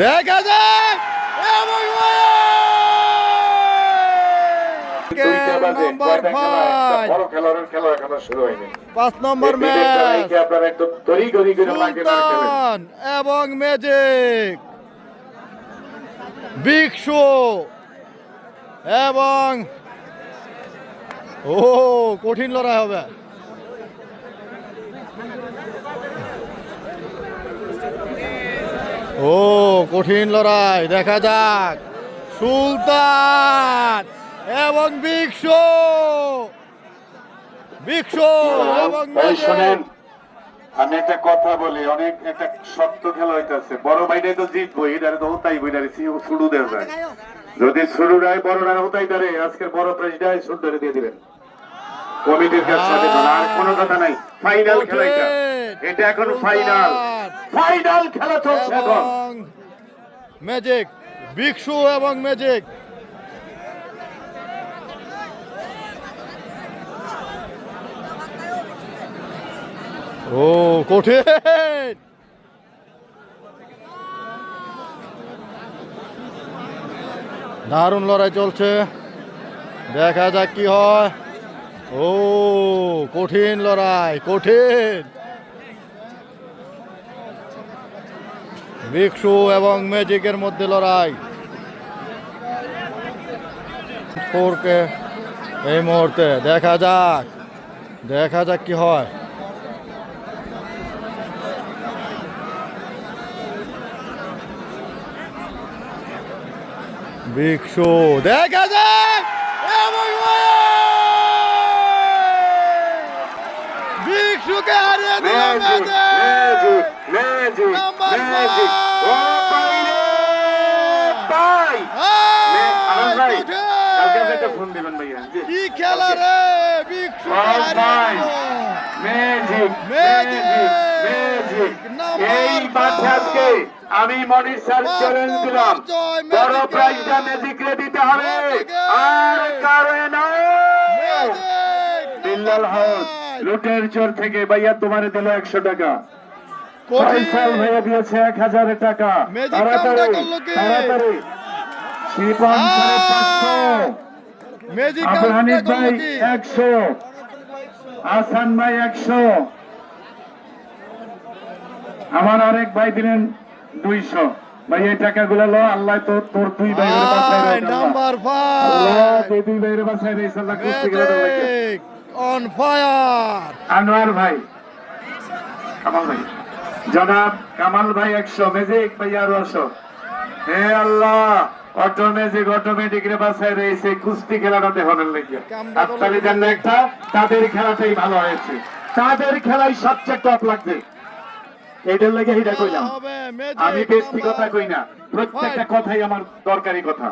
দেখা হয়নি পাঁচ নম্বর ম্যাচ। এবং ম্যাজিক। বিগ শো এবং ও, কঠিন লড়াই হবে। ও কঠিন লড়াই দেখা যাক। সুলতান এবং বিগ শো এবং শোনেন আমি একটা কথা বলি অনেক একটা শক্ত খেলা হইতাছে। বড় ভাইটাই তো জিতবো এটারে তো হতাই বইটারে শুরু দেওয়া যায়। যদি শুরু রায় বড়রা হতাই পারে আজকের বড় প্রেসিডেন্ট শুরু করে দিয়ে দিবেন। কমিটির কাছে আর কোনো কথা নাই। ফাইনাল খেলা এটা। এখন ফাইনাল ফাইনাল খেলা চলছে এখন। ম্যাজিক বিক্ষু এবং ম্যাজিক ও, কঠিন। দারুণ লড়াই চলছে। দেখা যাক কি হয়। ও, কঠিন লড়াই, কঠিন। ভিক্ষু এবং ম্যাজিকের মধ্যে লড়াই। ফোরকে এই মুহূর্তে দেখা যাক দেখা যাক কি হয়। ভিক্ষু দেখা যাক ভিক্ষুকে হারিয়ে দিল ম্যাজিক ম্যাজিক ও ভাই রে ভাই মে- আনন্দ ভাই কালকে আপনি একটা ফোন দিবেন ভাইয়া জি। কি খেলা রে ভিক্ষু ভাই। ম্যাজিক ম্যাজিক ম্যাজিক এই আমি মনির স্যার চ্যালেঞ্জ দিলাম বড়। প্রাইজটা ম্যাজিকরে দিতে হবে আর কারণে না বিল্লাল হাউস লুটের চোর থেকে ভাইয়া তোমার দিল একশো টাকা ফয়সাল ভাইয়া দিয়েছে এক হাজার টাকা। তাড়াতাড়ি? তাড়াতাড়ি। শিপন সাড়ে পাঁচশো। আব্দুল হানিফ ভাই একশো। আসান ভাই একশো। আমার আরেক ভাই দিলেন দুইশো। ভাই এই টাকাগুলো লো আল্লাহ তো তোর দুই রাখ নাম্বার দুই ভাইয়ের বাঁচাই রাখ আল্লাহ কুস্তি করে দাও লাগে। ম্যাজিক অন ফায়ার আনোয়ার ভাই। কামাল ভাই। জনাব কামাল ভাই একশো ম্যাজিক ভাই আরও আসো হে আল্লাহ অটো ম্যাজিক অটোমেটিক কুস্তি খেলাটাতে হনের লেগে একটা তাদের খেলাটাই ভালো হয়েছে। তাদের খেলাই সবচেয়ে টপ লাগবে। এটার লেগে এটা কইলাম। আমি ম্যাজিক ব্যক্তিগত কই না প্রত্যেকটা কথাই আমার দরকারি কথা।